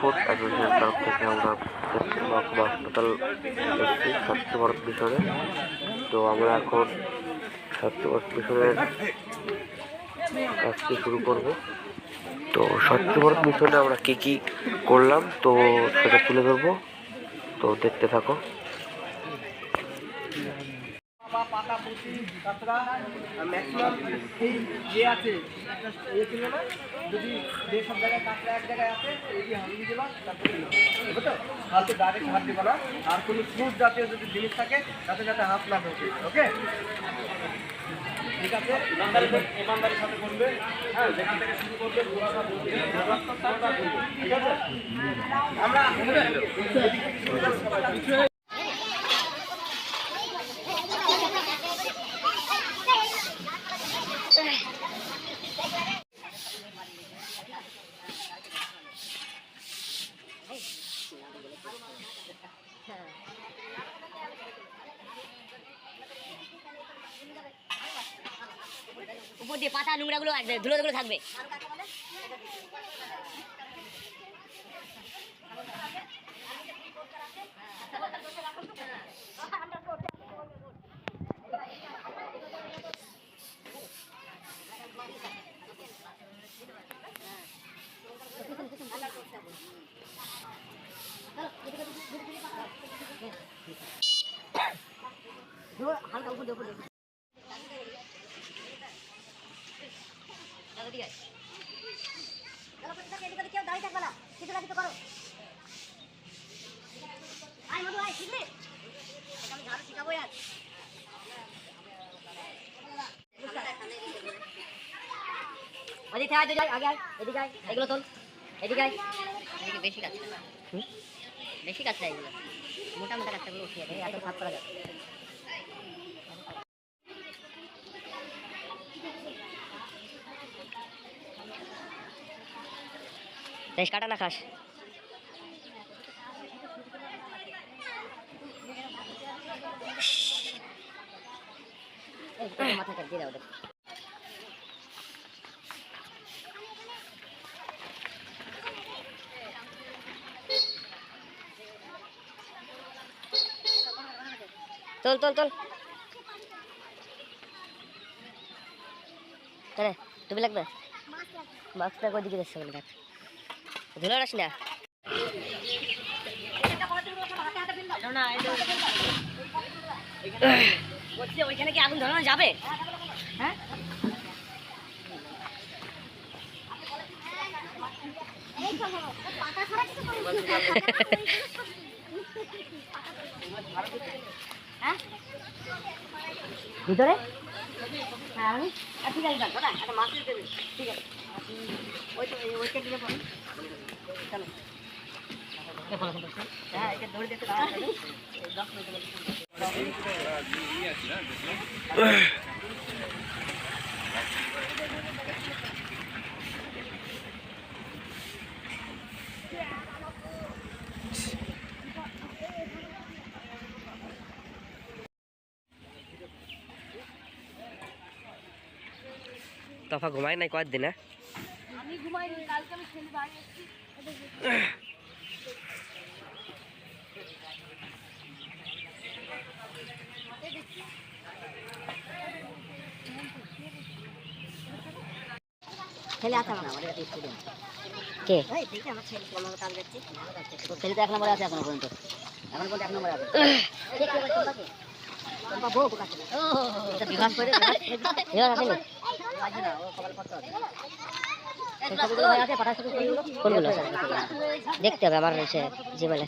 Fort অ্যাসোসিয়েশনের তরফ থেকে আমরা হাসপাতাল এসেছি ভারত মিশনে তো আমরা এখন স্বচ্ছ ভারত মিশনের কাজটি শুরু করব। তো স্বচ্ছ ভারত মিশনে আমরা কী কী করলাম, তো সেটা তুলে ধরবো। তো দেখতে থাকো বা পাতা পুঁতি তাছাড়া ম্যাক্সিমাম এই যে আছে যদি জায়গায় এক জায়গায় আছে দিবা তারপরে হাতে ডাইরেক্ট হাত দিবা না। আর কোনো ফ্রুট জাতীয় যদি জিনিস থাকে তাতে যাতে হাত না ঢোকে ওকে ঠিক আছে? ইমানদারির সাথে- করবে। হ্যাঁ যেখান থেকে শুরু করবে। ঠিক আছে? আমরা দিয়ে পাতা নোংরাগুলো আর ধুলোগুলো থাকবে। হালকা উপর দিয়ে উপর দিয়ে চলো ঠিক আছে চলো প্রতিটা এদিকে ওদিকে কেউ দাঁড়িয়ে থাকবে না কিছু না কিছু করো আয় মধু আয় শিখবে এটা আমি ঝাড়ু শিখাবো আর ওদিকে আয় আগে আয় এদিকে আয় এগুলো তোল এদিকে আয়। এদিকে বেশি কাছে বেশি কাছে এগুলো। মোটা মোটা কাজটাগুলো উঠিয়ে দেয় এত ভাত করা যাবে বেশ কাটা না খাস মাথা কাট দিয়ে দাও ওদের। তোল তোল তোল। তাহলে টুপি লাগবে? মাস্কটা ওদিকে যাচ্ছে বলে দেখ ধুলে রাস না? ওইখানে কি আগুন ধরানো যাবে? হ্যাঁ হ্যাঁ? ভিতরে হ্যাঁ আমি ঠিক আছে দাদা একটা মাছ দিতে দেবে। ঠিক আছে ওই তো ওই- ওইটা দিলে পরে চলো হ্যাঁ এটা ধরে মিনিট তফা ঘুমাই নাই কয়েকদিন হ্যাঁ? আমি ঘুমাইনি কালকে আমি ছেলে বাড়ি এসেছি। ছেলে আছে আমার আমাদের কাছে স্টুডেন্ট কে? এই দেখি আমার ছেলে কোন কাজ তো ছেলে তো এক নম্বরে আছে এখনও পর্যন্ত। এখন পর্যন্ত এক নম্বরে আছে। দেখতে হবে আবার এসে জিমেলে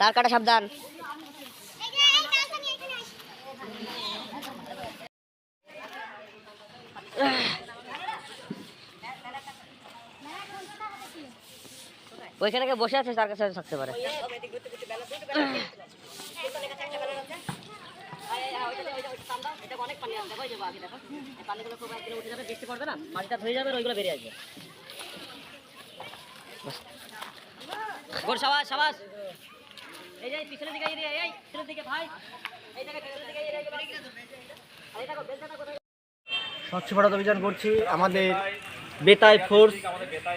তার কাটা সাবধান? ওইখানে বসে আছে তার কাছে থাকতে পারে। ভাই। এই দেখো কোথায়? স্বচ্ছ ভারত অভিযান করছি। আমাদের বেতায় ফোর্স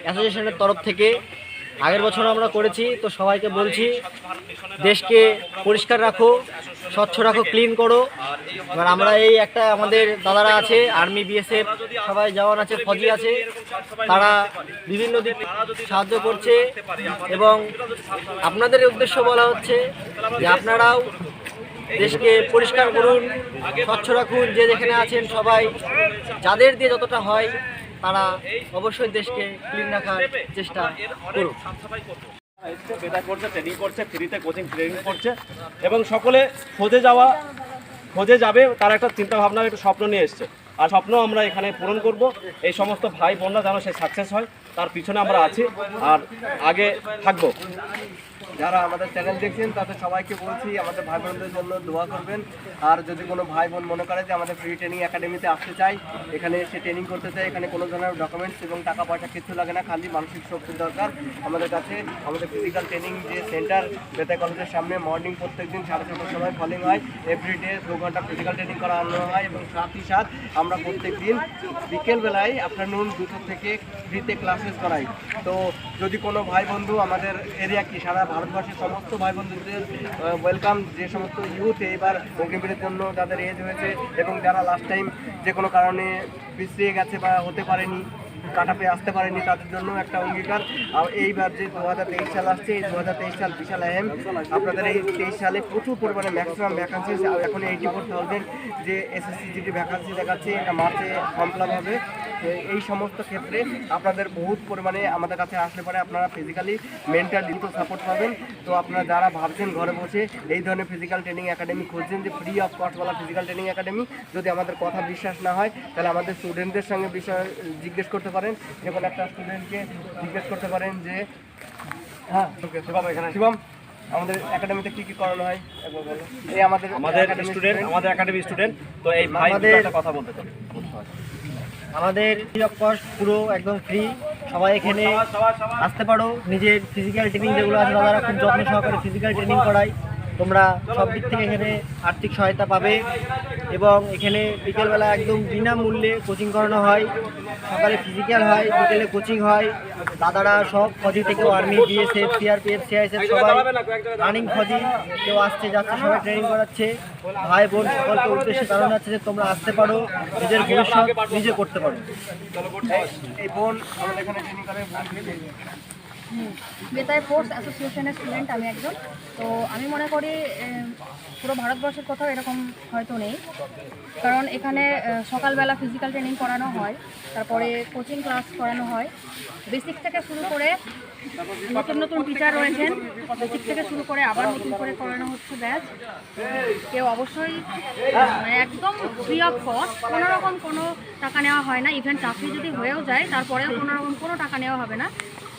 অ্যাসোসিয়েশনের তরফ থেকে আগের বছর আমরা করেছি, তো সবাইকে বলছি, দেশকে পরিষ্কার রাখো, স্বচ্ছ রাখো, ক্লিন করো। এবার আমরা এই একটা আমাদের দাদারা আছে, আর্মি, বিএসএফ, সবাই জওয়ান আছে, ফৌজি আছে, তারা বিভিন্ন দিক সাহায্য করছে এবং আপনাদের উদ্দেশ্য বলা হচ্ছে যে আপনারাও দেশকে পরিষ্কার করুন, স্বচ্ছ রাখুন, যে যেখানে আছেন সবাই। যাদের দিয়ে যতটা হয়, তারা অবশ্যই দেশকে ক্লিন রাখার চেষ্টা করুন করছে এবং সকলে খোঁজে যাওয়া, খোঁজে যাবে, তার একটা চিন্তা ভাবনা, একটা স্বপ্ন নিয়ে এসছে। আর স্বপ্ন আমরা এখানে পূরণ করব। এই সমস্ত ভাই বোনরা যেন সে সাকসেস হয় তার পিছনে আমরা আছি আর আগে থাকব। যারা আমাদের চ্যানেল দেখছেন, তাদের সবাইকে বলছি, আমাদের ভাই বোনদের জন্য দোয়া করবেন। আর যদি কোনো ভাই বোন মনে করে যে আমাদের ফ্রি ট্রেনিং একাডেমিতে আসতে চাই এখানে এসে ট্রেনিং করতে চাই এখানে কোনো ধরনের ডকুমেন্টস এবং টাকা পয়সা কিছু লাগে না, খালি মানসিক শক্তির দরকার। আমাদের কাছে, আমাদের ফিজিক্যাল ট্রেনিং যে সেন্টার বেতা কলেজের সামনে মর্নিং প্রত্যেক দিন সাড়ে ছটার সময় ফলিং হয়। এভরিডে দু ঘণ্টা ফিজিক্যাল ট্রেনিং করানো হয় এবং সাথই সাথ আমরা প্রত্যেক দিন বিকেলবেলায় আফটারনুন দুটো থেকে ফ্রিতে ক্লাসেস করাই। তো যদি কোনো ভাই বন্ধু আমাদের এরিয়া কি, সারা ভারতবর্ষের সমস্ত ভাই বন্ধুদের ওয়েলকাম যে সমস্ত ইউথ এইবার অগ্নিবীরের জন্য যাদের এজ হয়েছে এবং যারা লাস্ট টাইম যে কোনো কারণে পিছিয়ে গেছে বা হতে পারেনি, কাটাপে আসতে পারেনি, তাদের জন্য একটা অঙ্গীকার। আর এইবার যে দু হাজার তেইশ সাল আসছে, এই দু হাজার তেইশ সাল বিশাল আহেম আপনাদের এই তেইশ সালে প্রচুর পরিমাণে ম্যাক্সিমাম ভ্যাকান্সি এখন এইটি ফোর থাউজেন্ড যে এসএসসি জিডি ভ্যাকান্সি দেখাচ্ছে, এটা মার্চে ফিল হবে। এই সমস্ত ক্ষেত্রে আপনাদের বহুত পরিমাণে আমাদের কাছে আসলে পরে আপনারা ফিজিক্যালি মেন্টাল কিন্তু সাপোর্ট পাবেন। তো আপনারা যারা ভাবছেন ঘরে বসে এই ধরনের ফিজিক্যাল ট্রেনিং একাডেমি খুঁজছেন যে ফ্রি অফ কস্টওয়ালা ফিজিক্যাল ট্রেনিং একাডেমি যদি আমাদের কথা বিশ্বাস না হয় তাহলে আমাদের স্টুডেন্টদের সঙ্গে বিষয় জিজ্ঞেস করতে পারেন। যে কোনো একটা স্টুডেন্টকে জিজ্ঞেস করতে পারেন যে হ্যাঁ শিবম এখানে শিবম আমাদের একাডেমিতে কি কি করানো হয়? এই আমাদের আমাদের স্টুডেন্ট আমাদের একাডেমি স্টুডেন্ট তো এই ভাই কথা বলতে চাই। আমাদের অফ পুরো একদম ফ্রি সবাই এখানে আসতে পারো। নিজের ফিজিক্যাল ট্রেনিং যেগুলো আছে দাদারা খুব যত্ন সহকারে ফিজিক্যাল ট্রেনিং করায়। তোমরা সব দিক থেকে এখানে আর্থিক সহায়তা পাবে এবং এখানে বিকেলবেলা একদম বিনামূল্যে কোচিং করানো হয়। সকালে ফিজিক্যাল হয়, বিকেলে কোচিং হয়। দাদারা সব ফজি থেকে আর্মি বিএসএফ সিআরপিএফ সিআইএসএফ সবাই রানিং ফজি। কেউ আসছে, যাচ্ছে, সবাই ট্রেনিং করাচ্ছে। ভাই, বোন সকলকে উদ্দেশ্যে কারণ আছে যে তোমরা আসতে পারো, নিজের ভবিষ্যৎ নিজে করতে পারো। এই বোন আমাদের এখানে ট্রেনিং করে বেতায় ফোর্স অ্যাসোসিয়েশনের স্টুডেন্ট আমি একজন। তো আমি মনে করি পুরো ভারতবর্ষের কোথাও এরকম হয়তো নেই। কারণ এখানে সকালবেলা ফিজিক্যাল ট্রেনিং করানো হয়, তারপরে কোচিং ক্লাস করানো হয়। বেসিক থেকে শুরু করে নতুন নতুন টিচার রয়েছেন বেসিক থেকে শুরু করে আবার নতুন করে করানো হচ্ছে ব্যাচ কেউ অবশ্যই একদম ফ্রি অফ কস্ট কোনো রকম কোনো টাকা নেওয়া হয় না। ইভেন চাকরি যদি হয়েও যায়, তারপরেও কোনো রকম কোনো টাকা নেওয়া হবে না।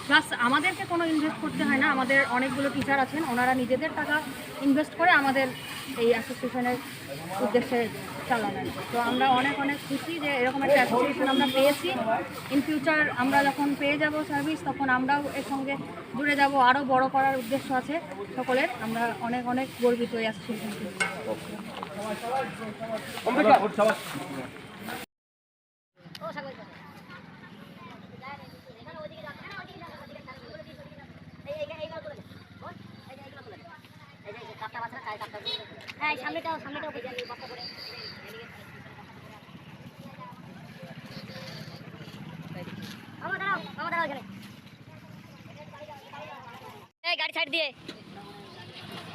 প্লাস আমাদেরকে কোনো ইনভেস্ট করতে হয় না। আমাদের অনেকগুলো টিচার আছেন। ওনারা নিজেদের টাকা ইনভেস্ট করে আমাদের এই অ্যাসোসিয়েশনের উদ্দেশ্যে চালানেন তো আমরা অনেক অনেক খুশি যে এরকম একটা অ্যাসোসিয়েশন আমরা পেয়েছি। ইন ফিউচার আমরা যখন পেয়ে যাব সার্ভিস তখন আমরাও এর সঙ্গে জুড়ে যাব। আরও বড় করার উদ্দেশ্য আছে সকলের। আমরা অনেক অনেক গর্বিত এই অ্যাসোসিয়েশনকে হ্যাঁ সামনেটাও সামনেটাও মামা দাঁড়াও গাড়ি ছাড় দিয়ে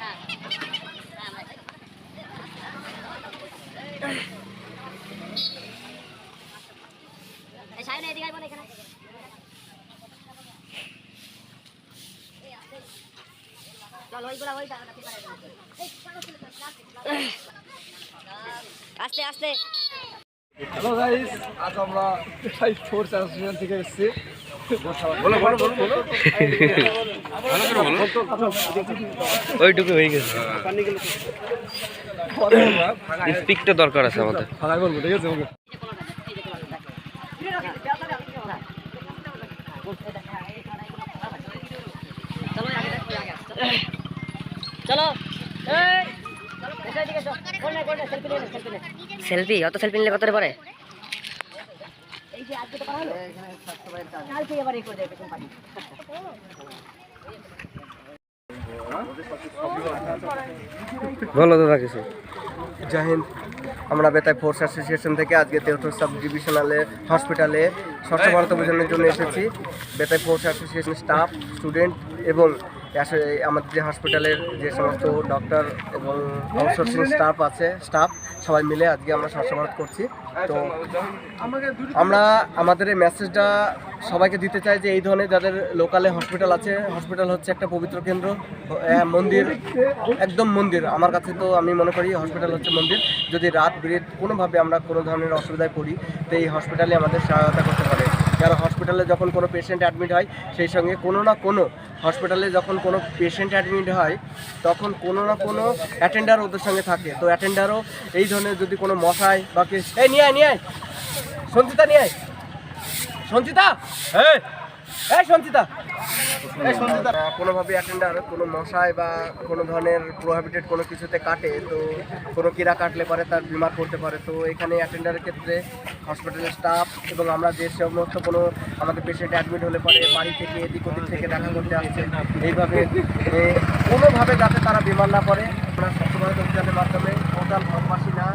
হ্যাঁ হ্যাঁ আমরা এই সাইড এদিকে আইবো না এখানে চলো ওইগুলা ওই জায়গাটা আস্তে আস্তে। হ্যালো গাইস আজ আমরা বেতাই ফোর্স অ্যাসোসিয়েশন থেকে এসেছি। ওইটুকু হয়ে গেছে। স্পিকটা দরকার আছে আমাদের। বলব ঠিক আছে? চলো না সেলফি অত সেলফি নিলে কত পরে এই যে আজকে তো করা হলো? এখানে কালকে এবার এই করে দেবে পেছন পানি বলো দাদা কিছু। জয় হিন্দ। আমরা বেতাই ফোর্স অ্যাসোসিয়েশন থেকে আজকে তেহট্টুর সাব ডিভিশনালে হসপিটালে স্বচ্ছ ভারত অভিযানের জন্য এসেছি। Betai force association staff student এবং আমাদের যে হসপিটালের যে সমস্ত ডক্টর এবং আউটসোর্সিং স্টাফ আছে স্টাফ সবাই মিলে আজকে আমরা স্বচ্ছ ভারত করছি। তো আমরা আমাদের এই মেসেজটা সবাইকে দিতে চাই যে এই ধরনের যাদের লোকালে হসপিটাল আছে হসপিটাল হচ্ছে একটা পবিত্র কেন্দ্র মন্দির, একদম মন্দির। আমার কাছে তো আমি মনে করি হসপিটাল হচ্ছে মন্দির। যদি রাত বিরেত কোনোভাবে আমরা কোনো ধরনের অসুবিধায় পড়ি, তো এই হসপিটালে আমাদের সহায়তা করতে পারে। কারণ হসপিটালে যখন কোনো পেশেন্ট অ্যাডমিট হয়, সেই সঙ্গে কোনো না কোনো হসপিটালে যখন কোনো পেশেন্ট অ্যাডমিট হয়, তখন কোনো না কোনো অ্যাটেন্ডার ওদের সঙ্গে থাকে। তো অ্যাটেন্ডারও এই ধরনের যদি কোনো মশায় বা কে এই, নিয়ে আয় নিয়ে আয়। সঞ্চিতা, নিয়ে আয়। সঞ্চিতা! হ্যাঁ এই সঞ্চিতা! কোনোভাবে অ্যাটেন্ডার কোনো মশায় বা কোনো ধরনের প্রোহাবিটেড কোনো কিছুতে কাটে, তো কোনো কিরা কাটলে পারে তার বিমার করতে পারে। তো এখানে অ্যাটেন্ডারের ক্ষেত্রে হসপিটালের স্টাফ এবং আমরা যে সমস্ত কোনো আমাদের পেশেন্ট অ্যাডমিট হলে পরে বাড়ি থেকে, এদিক ওদিক থেকে দেখা করতে আসছে, এইভাবে কোনোভাবে যাতে তারা বিমার না করে আমরা স্বচ্ছ ভারত অভিযানের মাধ্যমে টোটাল ভারতবাসী না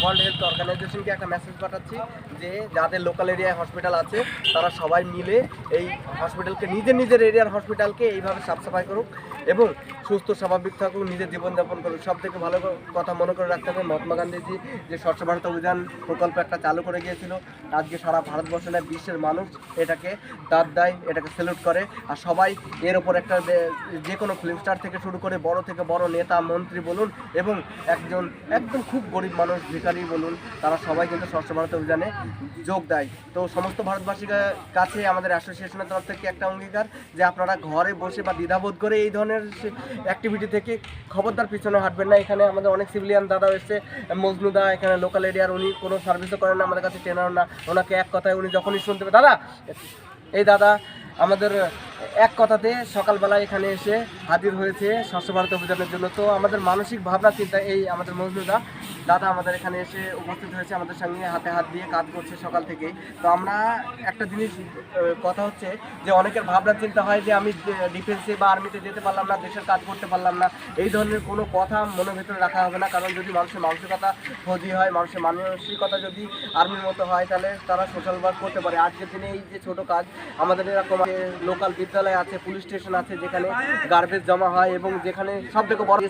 ওয়ার্ল্ড হেলথ অর্গানাইজেশনকে একটা মেসেজ পাঠাচ্ছি। যে যাদের লোকাল এরিয়ায় হসপিটাল আছে, তারা সবাই মিলে এই হসপিটালকে নিজের নিজের এরিয়ার হসপিটালকে এইভাবে সাফ সাফাই করুক এবং সুস্থ, স্বাভাবিক থাকুক, নিজের জীবনযাপন করুক। সব থেকে ভালো কথা মনে করে রাখতে হবে মহাত্মা গান্ধীজি, যে স্বচ্ছ ভারত অভিযান প্রকল্প একটা চালু করে গিয়েছিল। আজকে সারা ভারতবর্ষ বিশ্বের মানুষ এটাকে দাঁত দেয়, এটাকে স্যালুট করে। আর সবাই এর ওপর একটা যে- কোনো ফিল্ম স্টার থেকে শুরু করে বড় থেকে বড় নেতা, মন্ত্রী বলুন এবং একজন একদম খুব গরিব মানুষ, ভিখারি বলুন, তারা সবাই কিন্তু স্বচ্ছ ভারত অভিযানে যোগ দেয়। তো সমস্ত ভারতবাসীর কাছে আমাদের অ্যাসোসিয়েশনের তরফ থেকে একটা অঙ্গীকার যে আপনারা ঘরে বসে বা দ্বিধাবোধ করে এই ধরনের অ্যাক্টিভিটি থেকে খবরদার পিছনে হাঁটবেন না। এখানে আমাদের অনেক সিভিলিয়ান দাদা এসছে মজনুদা এখানে লোকাল এরিয়ার উনি কোনো সার্ভিসও করেন না, আমাদের কাছে চেনার না, ওনাকে এক কথায় উনি যখনই শুনতে দাদা, এই দাদা, আমাদের এক কথাতে সকালবেলা এখানে এসে হাজির হয়েছে স্বচ্ছ ভারত অভিযানের জন্য। তো আমাদের মানসিক ভাবনা, চিন্তা এই আমাদের মজনুদা। দাদা আমাদের এখানে এসে উপস্থিত হয়েছে আমাদের সঙ্গে, হাতে হাত দিয়ে কাজ করছে সকাল থেকে তো আমরা একটা জিনিস কথা হচ্ছে যে অনেকের ভাবনা, চিন্তা হয় যে আমি ডিফেন্সে বা আর্মিতে যেতে পারলাম না, দেশের কাজ করতে পারলাম না। এই ধরনের কোনো কথা মনের ভেতরে রাখা হবে না। কারণ যদি মানুষের মানসিকতা ফজি হয়, মানুষের মানসিকতা যদি আর্মির মতো হয়, তাহলে তারা সোশ্যাল ওয়ার্ক করতে পারে। আজকের দিনে এই যে ছোটো কাজ, আমাদের এরকম লোকাল বিদ্যালয় আছে, পুলিশ স্টেশন আছে, যেখানে গার্বেজ জমা হয় এবং যেখানে সব থেকে বড়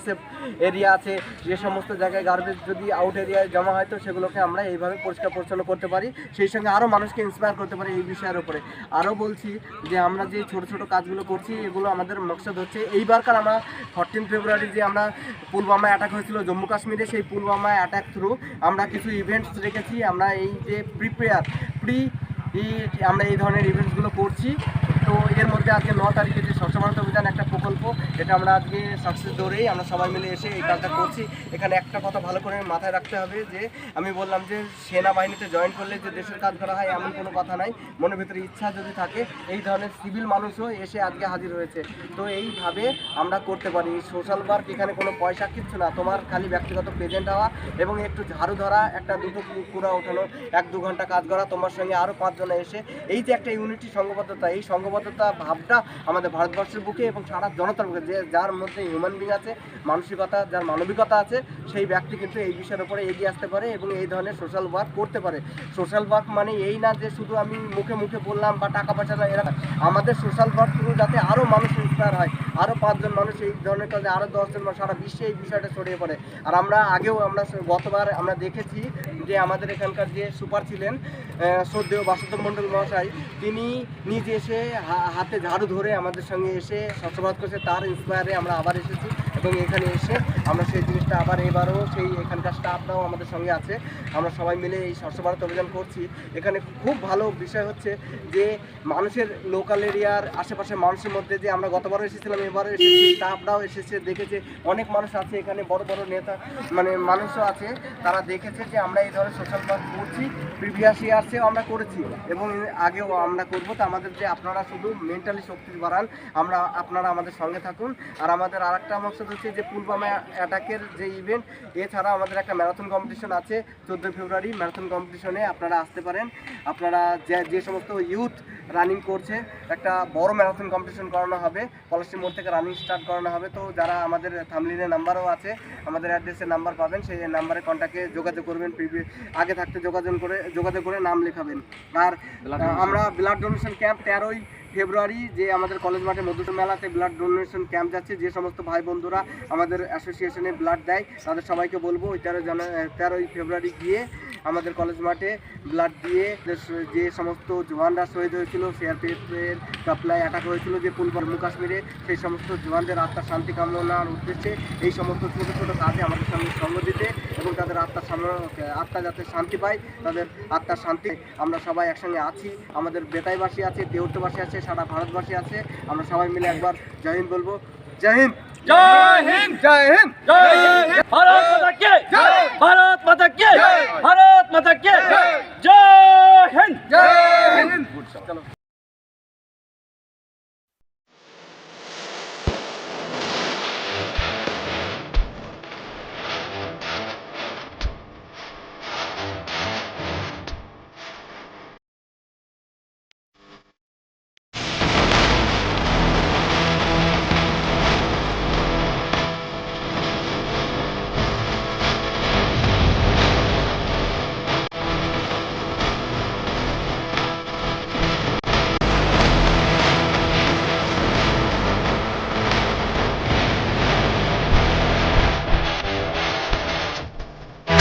এরিয়া আছে, যে সমস্ত জায়গায় গার্বেজ যদি আউট এরিয়ায় জমা হয় তো সেগুলোকে আমরা এইভাবে পরিষ্কার পরিচ্ছন্ন করতে পারি। সেই সঙ্গে আরও মানুষকে ইন্সপায়ার করতে পারি এই বিষয়ের উপরে। আরও বলছি যে আমরা যে ছোট ছোট কাজগুলো করছি, এগুলো আমাদের মকসদ হচ্ছে এইবারকার আমরা ফোরটিন ফেব্রুয়ারি যে আমরা পুলওয়ামা অ্যাটাক হয়েছিল জম্মু কাশ্মীরে, সেই পুলওয়ামা অ্যাটাক থ্রু আমরা কিছু ইভেন্টস রেখেছি। আমরা এই যে প্রিপেয়ার প্রি আমরা এই ধরনের ইভেন্টসগুলো করছি। তো এর মধ্যে আজকে ন তারিখে যে স্বচ্ছ ভারত অভিযান একটা প্রকল্প, এটা আমরা আজকে সাকসেস দৌড়েই আমরা সবাই মিলে এসে এই কাজটা করছি। এখানে একটা কথা ভালো করে মাথায় রাখতে হবে যে, আমি বললাম যে সেনাবাহিনীতে জয়েন করলে যে দেশের কাজ করা হয় এমন কোনো কথা নাই। মনের ভিতরে ইচ্ছা যদি থাকে, এই ধরনের সিভিল মানুষও এসে আজকে হাজির হয়েছে। তো এইভাবে আমরা করতে পারি। সোশ্যাল ওয়ার্ক এখানে কোনো পয়সা কিচ্ছু না, তোমার খালি ব্যক্তিগত প্রেজেন্ট হওয়া এবং একটু ঝাড়ু ধরা, একটা দুটো কুড়া ওঠানো, এক দু ঘণ্টা কাজ করা, তোমার সঙ্গে আরও পাঁচজনে এসে, এই যে একটা ইউনিটি সংঘবদ্ধতা এই সংঘবদ্ধতা ভাবটা আমাদের ভারতবর্ষের বুকে এবং সারা জনতার বুকে, যে যার মধ্যে হিউম্যান বিং আছে, মানসিকতা, যার মানবিকতা আছে, সেই ব্যক্তি কিন্তু এই বিষয়ের উপরে এগিয়ে আসতে পারে এবং এই ধরনের সোশ্যাল ওয়ার্ক করতে পারে। সোশ্যাল ওয়ার্ক মানে এই না যে শুধু আমি মুখে মুখে বললাম বা টাকা পয়সা না এরা আমাদের সোশ্যাল ওয়ার্ক যাতে আরও মানুষ ইন্সপায়ার হয় আরও পাঁচজন মানুষ এই ধরনের কাজে আরও দশজন মানুষ সারা বিশ্বে এই বিষয়টা ছড়িয়ে পড়ে। আর আমরা আগেও আমরা গতবার আমরা দেখেছি যে আমাদের এখানকার যে সুপার ছিলেন শ্রদ্ধেয় বাসুদেব মণ্ডল মহাশয়, তিনি নিজে এসে হাতে ঝাড়ু ধরে আমাদের সঙ্গে এসে সচবাদ করছে। তার ইন্সপায়ারে আমরা আবার এসেছি। এবং এখানে এসে আমরা সেই জিনিসটা আবার এবারও সেই এখানকার স্টাফরাও আমাদের সঙ্গে আছে। আমরা সবাই মিলে এই স্বচ্ছ ভারত অভিযান করছি। এখানে খুব ভালো বিষয় হচ্ছে যে মানুষের লোকাল এরিয়ার আশেপাশে মানুষের মধ্যে যে আমরা গতবারও এসেছিলাম, এবারও এসেছি স্টাফরাও এসেছে, দেখেছে, অনেক মানুষ আছে এখানে, বড় বড় নেতা মানে মানুষও আছে। তারা দেখেছে যে আমরা এই ধরনের সোশ্যাল ওয়ার্ক করছি প্রিভিয়াস ইয়ার্সেও আমরা করেছি এবং আগেও আমরা করব। তো আমাদের যে আপনারা শুধু মেন্টালি শক্তি বাড়ান, আমরা, আপনারা আমাদের সঙ্গে থাকুন। আর আমাদের আর একটা মকসদ হচ্ছে যে পুলবামা অ্যাটাকের যে ইভেন্ট এছাড়া আমাদের একটা ম্যারাথন কম্পিটিশন আছে চোদ্দোই ফেব্রুয়ারি ম্যারাথন কম্পিটিশনে আপনারা আসতে পারেন। আপনারা যে যে সমস্ত ইউথ রানিং করছে একটা বড় ম্যারাথন কম্পিটিশন করানো হবে। পলাশি মোড় থেকে রানিং স্টার্ট করানো হবে। তো যারা আমাদের থামলিনের নাম্বারও আছে আমাদের অ্যাড্রেসের নাম্বার পাবেন। সেই নাম্বারে কন্ট্যাক্টে যোগাযোগ করবেন আগে থাকতে যোগাযোগ করে যোগাযোগ করে নাম লেখাবেন। আর আমরা ব্লাড ডোনেশন ক্যাম্প তেরোই ফেব্রুয়ারি যে আমাদের কলেজ মাঠে মধুসূদন মেলাতে ব্লাড ডোনেশন ক্যাম্প যাচ্ছে, যে সমস্ত ভাই বন্ধুরা আমাদের অ্যাসোসিয়েশনে ব্লাড দেয়, তাদের সবাইকে বলব, ওই তেরো জানুয়ারি তেরোই ফেব্রুয়ারি গিয়ে আমাদের কলেজ মাঠে ব্লাড দিয়ে যে সমস্ত জওয়ানরা শহীদ হয়েছিল সিআরপিএফের কাপলায় অ্যাটাক হয়েছিল যে পূর্ব জম্মু কাশ্মীরে, সেই সমস্ত জওয়ানদের আত্মার শান্তি কামনার উদ্দেশ্যে এই সমস্ত ছোটো ছোটো কাজে আমাদের সঙ্গে সঙ্গ দিতে এবং তাদের আত্মার আত্মা যাতে শান্তি পায়, তাদের আত্মার শান্তি আমরা সবাই একসঙ্গে আছি। আমাদের বেতাইবাসী আছে, দেউরতবাসী আছে, সারা ভারতবাসী আছে। আমরা সবাই মিলে একবার জয় হিন্দ বলব। জয় হিন্দ! জয় হিন্দ জয় হিন্দ জয় হিন্দ ভারত মাতা কে ভারত মাতা কে ভারত মাতা কে জয় হিন্দ জয় হিন্দ চলো